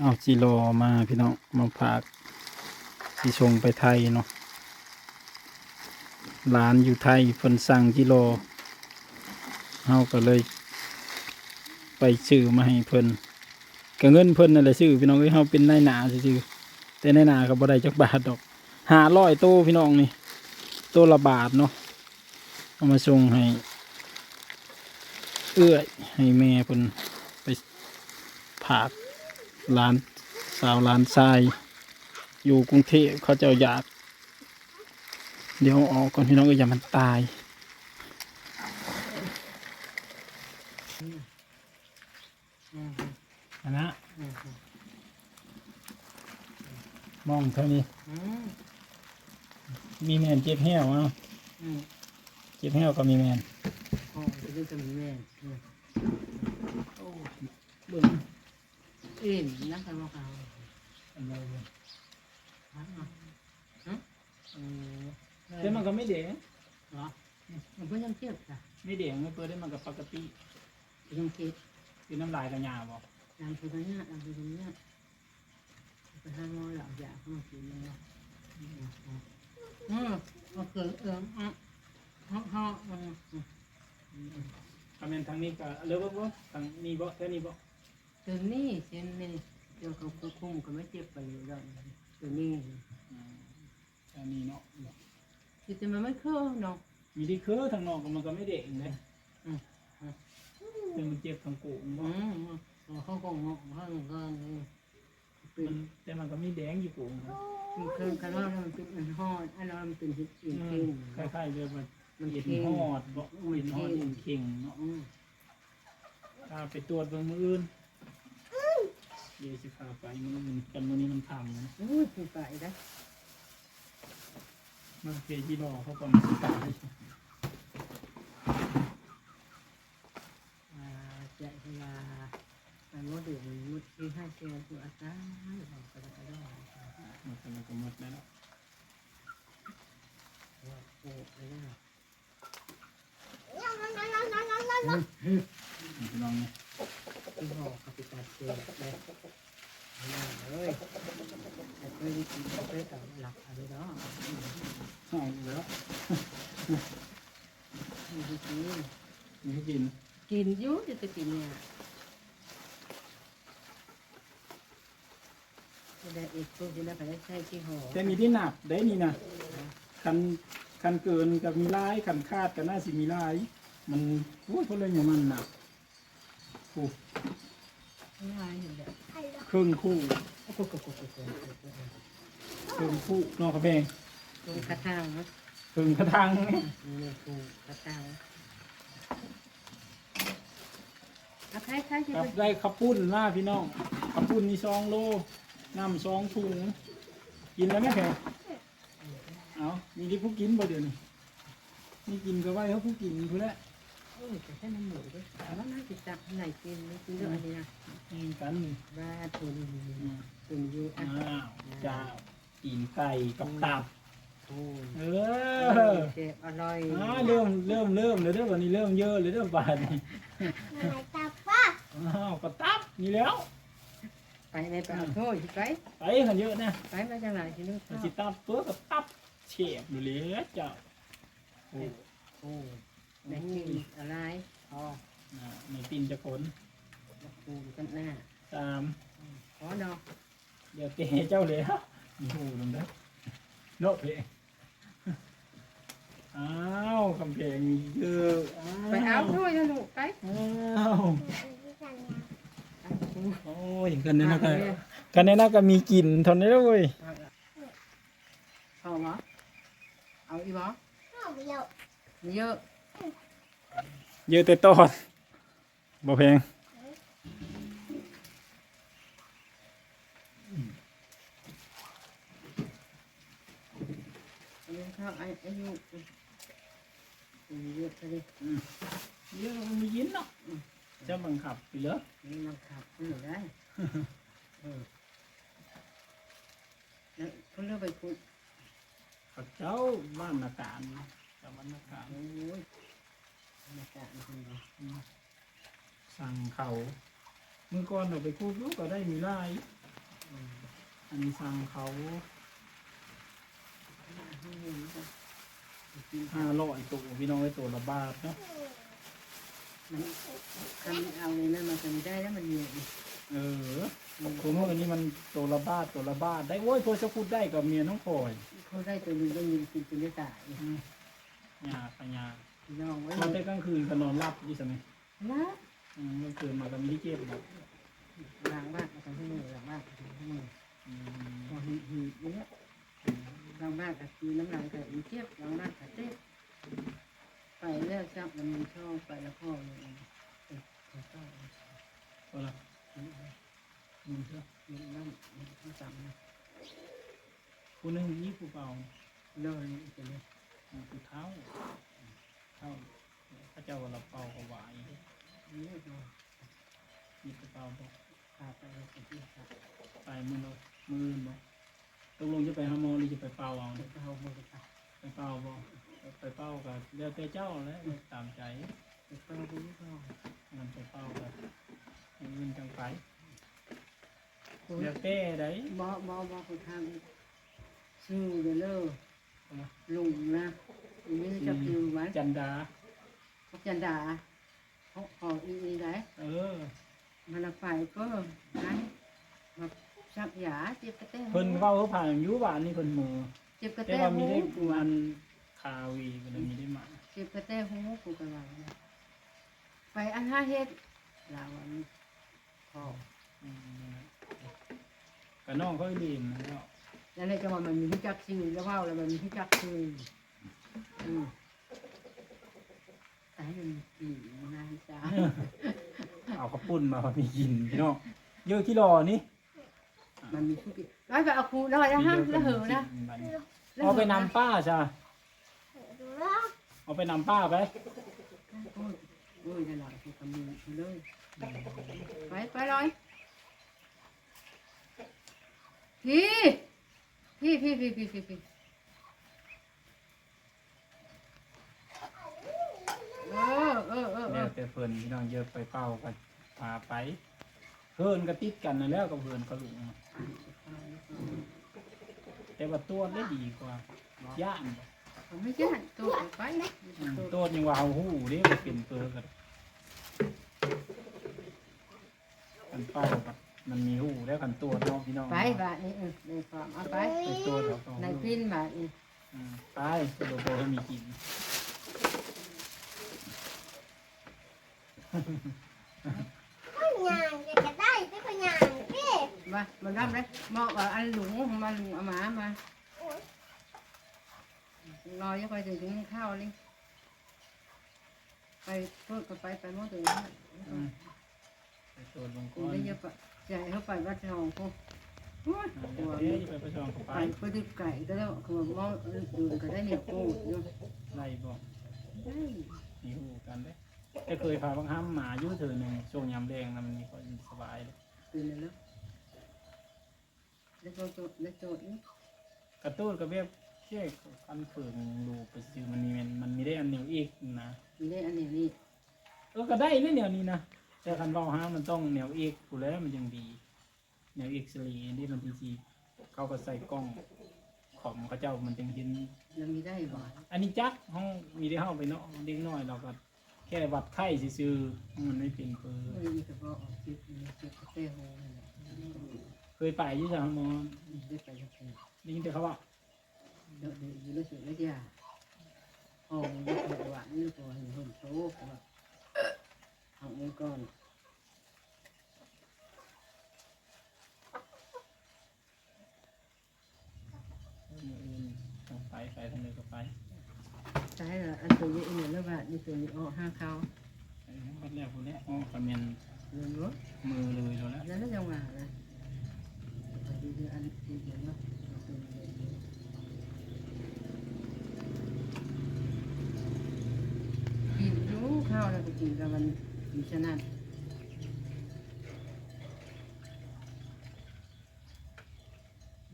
เอาจิโรมาพี่น้องมาฝากสิชงไปไทยเนาะร้านอยู่ไทยเพิ่นสั่งจิโรเฮาก็เลย ไปซื้อมาให้เพิ่นก็เงินเพิ่นนั่นแหละซื้อพี่น้องเอ้ยเฮาเป็นนายหนาซื่อแต่นายหนาก็บ่ได้จักบาทดอก500โตพี่น้องนี่โตละบาทเนาะเอามาส่งให้ เอื้อยให้แม่เพิ่นไปผาก ร้านสาวร้านทราย อยู่กรุงเทพเขาจ้าอยาก เดี๋ยวออกก่อนพี่น้องก็อย่ามันตายอันนะมองเท่านี้ มีแมนเจ็บแห้วเอาเจ็บแห้วก็มีแมนอ๋อจะได้จำแม่อืมโอ้เบิ่ง อ็นนักการว่าเขาอันใดเบิ่งฮะฮะเออแต่มันก็ไม่แดงเหรอมันก็ยังเทียบจ้ะไม่แดงไม่เปิดได้มันก็ปกติยังคิดคือน้ำลายกระยาบอกนำคือตรงนี้นำคือตรงนี้ไปห้างน้อยหลับยาเข้ามากินเลยเนาะเออมันเกิดเอออะฮะฮะมันคอมเมนต์ทางนี้ก็เลิกบ่บ่ทางนี้บ่แค่นี้บ่ ตัวนี้เช่นนี่เดี๋ยวเขาควบคุมก็ไม่เจ็บไปเลยแล้วตัวนี้อืมอันนี้เนาะคือแต่มันไม่เข้าเนาะมีที่คือทางนอกก็มันก็ไม่เด็กเลยอืมอืมแต่มันเจ็บทางกูมันบ่อืมเขาคงงงเขาก็นี่เป็มันนแต่มันก็มีแดงอยู่กูมันมันคือกันว่ามันเป็นมันฮอดอันนั้นมันเป็นหินหินอืเข่งมคล้ายๆเรียกว่ามันเห็นเข่งฮอดบ่เห็นฮอดเห็นเข่งเนาะอืมถ้าไปตรวจเบิ่งมื้ออื่น เดี๋ยวสิพาไปมื้ออื่นกันมื้อนี้มันค่ำนะอู้ยคือไปได้มันเปที่รอเขาก็มาสิตายอ่าจะเวลาอันว่าเดือดมุดที่ให้เสียตัวอาการเราก็จะได้มันก็มันก็หมดแล้วว่าโอ้ยนะพี่น้อง เนี่ยที่ห่อกับปิตาเสียเลยน่าเลยแต่เคยกินเคยต่อหลับอะไรเนาะเอาแล้วมีที่กินมีให้กิน กินยู่จะจะกินเนี่ยจะได้อีกพวกที่น่าไปได้ใช้ที่ห่อแต่มีที่หนักได้นี่นะคันคันเกินกับมีลายคันคาดกับน่าสิมีลายมันโอ้ยเพราะเรื่องอย่างมันหนักโอ้ ง่ายอยู่แล้วครึ่งคู่โอ้โหโอ้โหโอ้โหโอ้โหครึ่งคู่นอกกระเพงตรงกระทางนะครึ่งกระทังนี่นี่ตรงกระทางเอาใครใครจะกับไปได้ขับปุ้นมาพี่น้องขับปุ้นนี่สองโลน้ำสองถุงกินแล้วไหมแพงเอามีที่ผู้กินบ่เดี๋ยวนี้นี่กินก็ไว้เขาผู้กินเพื่อแล้วโอ้ยแต่แค่น้ำหมูด้วยแต่ว่าน่าจะจับไหนกินไม่กินเรื่องอะไรนะกินกันบ้าตุนอืมตุนอยู่อะอ้าวเจ้ากินไก่กับตับโอ้ยเออเจ็บอร่อยอ่าเริ่มเริ่มเริ่มเลยเด้อวันนี้เริ่มเยอะเลยเด้อบาดนี้อ้าวก็ตับนี่แล้วไปในไปเอาโทษไปไปกันเยอะนะไปมาจากไหนที่นู่นมันสิตับเพื่อกับตับเฉียบอยู่เลยเจ้าโอ้โอ้ ได้กินอะไรอ๋ออ่าในตินจะขนปูกันหน้าตาม ขอดอกเดี๋ยวเตะเจ้าเลยฮะมีหูลงเด้อโนเพอ้าวคำเพลงมีเยอะอ้าวไปเอาด้วยนะลูกไปอ้าวโอ้ยกันเนี่ยนะก็กันเนี่ยนะก็มีกลิ่นทนได้ด้วยเอาวะเอาอีวะเยอะเยอะ แต่ตอนบ่แพงอันนี้ข้อายุเยอะไปเลยเยอะมันมียินเนาะจะบังคับไปเหรอนี่มันขับอยู่ได้แล้วเขาเลือกไปคุยเขาเจ้าบ้านนาการกับบ้านนาการโอ้ย สั่งเขาเมื่อก่อนเราไปคูดลูกก็ได้มีลายออันนี้สั่งเขาให้เห็นก็กินห้าร้อยตัวพี่น้องไอ้ตัวละบาทเนาะมันทำเอาเลยนะมันจะไม่ได้แล้วมันเหนื่อยเออผมว่าอันนี้มันตัวละบาทตัวละบาทได้โอ้ยพอจะพูดได้กับเมียน้องพลอยเขาได้ตัวหนึงได้ยินกินจนได้ตายอืมยาปัญญา ลองไว้มาแต่กลางคืนก็นอนรับอยู่ใช่ไหมนะอืมเมื่อคืนมาก็มีที่เก็บหรอกล้างบ้านเอาไปให้มือล้างบ้านเอาไปให้มืออืมพอหีหีเนี้ยล้างบ้านกับกีน้ำลายกับอีเจี๊ยบล้างบ้านกับเจ๊ไปแล้วจับมันมีช่องไปแล้วพ่อเลยเออเออต้องเอาละอืมเถอะมีน้ำมีน้ำจำนะผู้หนึงยี่ผู้เบา เลิกเลยอีกเลย ผู้เท้าเท้าพระ เจ้าว่าเราเป่าก็ไหวนี่ก็มีผู้เป่าบอกพาไปแล้วก็ที่พาไปมือเรามือบอกตกลงจะไปหาหมอหรือจะไปเป่าเอาไปเนี่ยเอามือไปไปเป่าบอกไปเป่ากับเดี๋ยวแต่เจ้าแล้วตามใจไปเป้าไปนี่ก็มันไปเป่ากับเงินจังไปเดี๋ยวแต่ได้บอบอบอคนทำชื่อเดลเลอร์ลุงนะอันนี้จะคือวันจันดาเขา จันดาเขาขออีอีได้เออมันไปก็นะมาชักยาเจ็บกระเต้เพิ่นเว้าเขาผ่านอยู่บ้านนี่เพิ่นมือเจ็บกระแต่เต้ว่ามีหูได้กูมันคาวีก็เลยมีได้มาเจ็บกระเต้หูกูกันว่าไปอันห้าเฮ็ดลาวันพออืมกับน้องเขาอีลีนนะเนาะ แล้วในจังหวะมันมีที่จักชื่อแล้วว่าแล้วมันมีที่จักชื่ออืมแต่ ให้มันปีนายจ้าเอาข้าวปุ้นมาพอมีกินพี่น้องเยอะที่รอนี่มันมีที่ปีร้อยไปเอาครูร้อยนะฮะแล้วเหอะนะเอาไปนำป้าจ้ะเอาไปนำป้าไปโอ้ยโอ้ยนั่นแหละคือกำมือเลยไปไปเลยพี่พี่พี่พี่พี่พี่พี่เออเออเออเอ แล้ว อ แต่เพิ่นพี่น้องเยอะไปเป้าก็พาไป เพิ่นก็ติดกันนั่นแหล้วกับเพิ่นก็ลุงแต่ว่าตัวได้ดีกว่าย่านบ่ผมไม่ย่านตัวไปนะอืมตัวยังว่าเฮาฮู้เด้บ่เป็นเปอร์กันกันเป้ากับมันมีฮู้แล้วกันตัวเนาะพี่น้องไปบาทนี้เออในความเอาไปไปตัวเดี๋ยวต้องในฮู้พินบาทนี้อืมไปโลโก้ให้มีกิน คนงานอยากจะได้ได้คนงานพี่มามันรับเลยเหมาะกับอันหลุงของมันหลุงเอาหมามาลอยยังไปถึงถึงข้าวนี่ไปเพิ่มกันไปไปหมดเลยอืมไปตัวลงกูก้อนได้เยอะปะใจเขาไปวัดทองกูโอ้ยอ่าตัวเดี๋ยวนี้เดี๋ยวจะไปประชองเขาไปไปไปดึกไก่ก็แล้วคือมองดูก็ได้เนี่ยกูอยู่ไล่บอกได้มีฮู้กันเด้แต่เคยพาบางห้ามหมาอยู่เธอหนึ่งช่วงยามแดงนะมันมีคนสบายเลยตื่นแล้วแล้วโจดแล้วโจดนี่กระตุ้นกระเบียบเชี่ยอันฝืนดูไปซื้อมันมีมันมันมีได้อันเหนียวอีกนะมีได้อันนี้นี่เออก็ได้เลยเหนียวนี้นะแต่คันเบาห้ามมันต้องเหนียวอีกกูแล้วมันยังดีเหนียวอีกสลีนี่มันทีจีเขาก็ใส่กล้องของเขาเจ้ามันจึงเห็น แล้วมีได้บ่อยอันนี้จักห้องมีได้ห้องไปเนาะเด็กน้อยเราก็ แค่วัดไข้ซื่อๆมันไม่เป็นเปอร์ไม่มีกระเพาะออกจิตมีจิตกาแฟโฮนี่แหละเคยไปอยี่สามหมอได้ไปยังไงได้ยินแต่เขาว่าเดี๋ยวเดี๋ยวอยู่แล้วสุดแล้วจ้าอ๋อนี่ตัวหวานนี่ตัวเห็นหุ่นโตก็แบบเอาเงินก่อน เออมื้ออื่นต้องไปไปทางไหนก็ไป ใช่ละอันตัวนี้ อันนี้แล้วว่ตัวนี้ออกห้าเขาไปวัดแล้วคนนี้อ๋อคอมเมนเงินรถมือเลยแล้วนะแล้วน่าจะว่านะไปดูดูอันดูเดี๋ยวเนาะกินรู้ข้าวแล้วก็กินกับมันอยู่ชนะ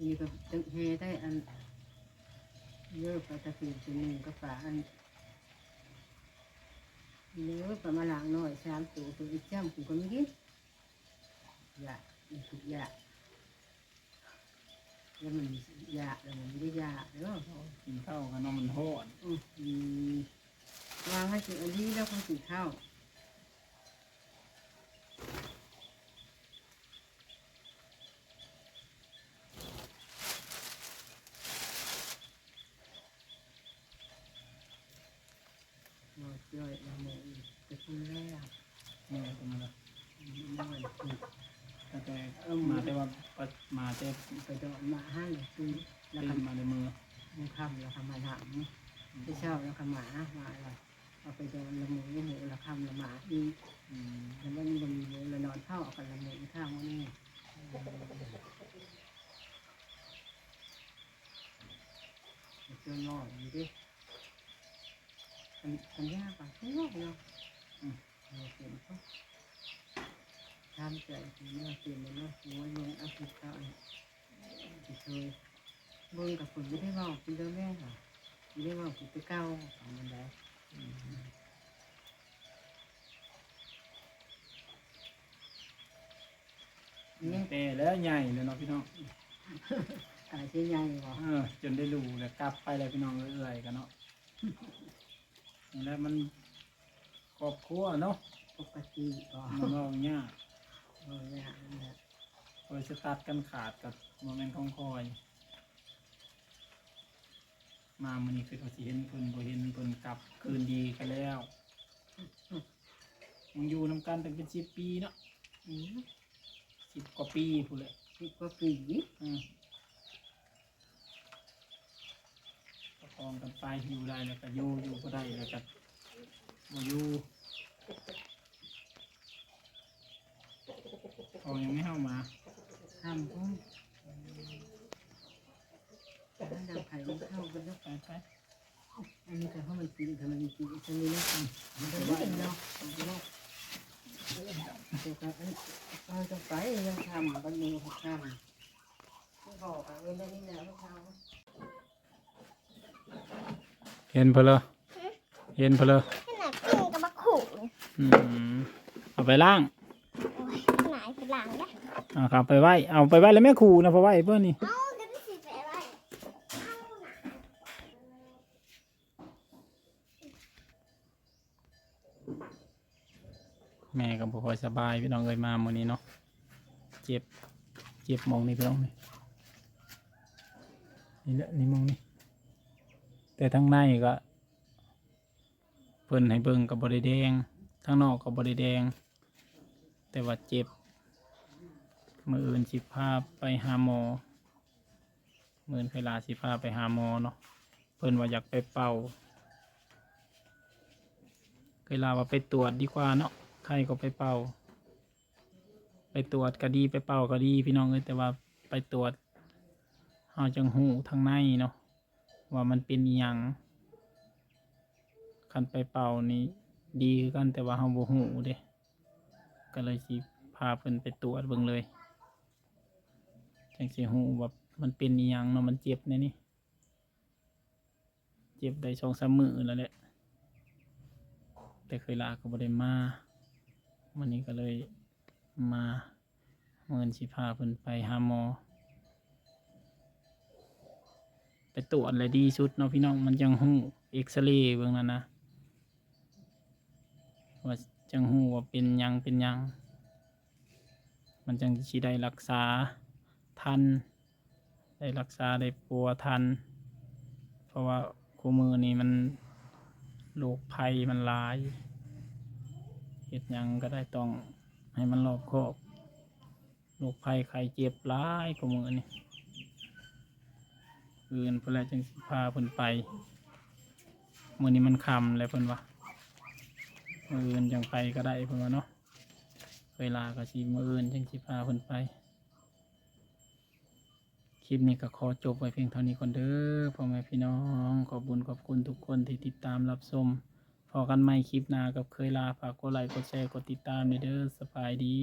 นี่ก็ตึกเฮได้อันเยอะไปตะเกียนตัวหนึ่งก็ฝาอัน เนื้อประมาณหลังหน่อยสามตัวตัวอีกจ้ำกูก็ไม่กินอยากอีกทุกอย่างแล้วมันยาแล้วมันไม่ได้ยาเนาะกินข้าวกันเนาะมันโหดอืมอืมวางให้กินอันนี้แล้วก็กินข้าวเราย่อยละโมอีกไปพูดแล้ว เมื่อตรงนั้น น้อยคือ แต่แต่เอิ่มมาแต่ว่าปะมาแต่ ไปโดนมาให้คือแล้ว ตื่ ก็ นมาในมือ มันคำแล้วก็มาหนัง ที่ช่าแล้วก็หมาหมาอะไรเอาไปโดนละหมูละหมูละคำละหมาอีกแล้วมันบนหมูละนอนเข้าเอากันละหมูข้าวนี่เจอนอยอยู่ดิมันมันยากป่ะไม่ยากเนาะอืมเราเปลี่ยนก็ทำใจถึงเมื่อเปลี่ยนเลยเนาะโอ้ยลงอาทิตย์เก้าเนี่ยที่เคยเบิ่งกับคนไม่ได้เว่เป็นเรื่องแรก หรอไม่ได้เว่าเป็นไปเก้าของมันได้นี่แต่แล้วใหญ่เลยเนาะพี่น้องตายเช่นใหญ่บ่เออจนได้รู้แล้วกลับไปแล้วพี่น้องเอื่อยๆกันเนาะนี่แหล้วมันครอบครัวเนาะปกติก็มันเว้าเงี้ยากเออเนี่ยนั่นแหละคอยสตัดกันขาดกับโมเมนต์ของคอย มามันนี้คือเขาสิเห็นเพิ่นบ่เห็นเพิ่นกลับคืนดีกันแล้วยังอยู่นำกันตั้งเป็นสิบปีเนาะอืมสิบกว่าปีพู้นเลยสิบกว่าปีอืมประคองกันไปอยู่ได้แล้วก็อยู่อยู่ก็ได้แล้วก็บ่อยู่พอยังไม่เข้ามา ทำพุ่งถ้าดังไผ่มันเข้ากันแล้วไปไปอันนี้แต่เขามันกินถ้ามันกินอันนี้นะมันจะไม่เนาะมันจะไม่เดี๋ยวกันอันเราจะไปยังทำกันมือทำไม่บอกอะเวลานี้นะลูกเขาเห็นเพนเลยเห็นเพนเลยขนาดกินกับมะขู่อืมเอาไปล่างโอ้ยขนาดเป็นหลังนะเอาครับไปไหวเอาไปไหวแล้วแม่ครูนะไปไหวเพื่อนนี่ เอาเดี๋ยวไปสิไปอะไรเอาหนา แม่ก็ บ่ค่อยสบายพี่น้องเอ้ยมามื้อนี้เนาะเจ็บเจ็บมองนี่พี่น้องนี่นี่แหละนี่มองนี่แต่ทั้งในก็เพิ่นให้เบิ่งกับบริแดงทั้งนอกกับบริแดง แต่ว่าเจ็บมืออื่นสิพาไปหาหมอมือนเวลาสิพาไปหาหมอเนาะเพิ่นว่าอยากไปเป่าเวลาว่าไปตรวจดีกว่าเนาะ ใครก็ไปเป่า ไปตรวจก็ดีไปเป่าก็ดีพี่น้องเอ้ยแต่ว่าไปตรวจเฮาจังหูทางในเนาะว่ามันเป็นอิหยังคันไปเป่านี่ดีคือกันแต่ว่าเฮาบ่หูเด้ก็เลยสิพาเพิ่นไปตรวจเบิ่งเลยจังสิหูว่ามันเป็นอิหยังเนาะมันเจ็บแน่นี่เจ็บได้สองสามมือแล้วแหละแต่เคยลาก็บ่ได้มา วันนี้ก็เลยมาเมินสิพาเพิ่นไปหาหมอ ไปตรวจเลยดีสุดเนาะพี่น้องมันจังหูเอ็กซเรย์เบื้องนั้นนะว่าจังหูว่าเป็นยังเป็นยัง มันจังสิได้รักษาทัน ได้รักษาได้ปัวทัน เพราะว่าคู่มือนี้มันโรคภัยมันลาย เฮ็ดยังก็ได้ต้องให้มันรอบคอบโรคภัยไข้เจ็บหลายคู่มือนี้อื่นเพื่อจังสิพาเพิ่นไปมือนี้มันคำแล้วเพิ่นว่ามื้ออื่นจังไปก็ได้เพิ่นว่าเนาะเวลาก็สิมื้ออื่นจังสิพาเพิ่นไปคลิปนี้ก็ขอจบไว้เพียงเท่านี้ก่อนเด้อพ่อแม่พี่น้อง ขอบุญขอบคุณทุกคนที่ติดตามรับชม พอกันใหม่คลิปหน้ากับเคยลาฝากกดไลค์กดแชร์กดติดตามเด้อสบายดี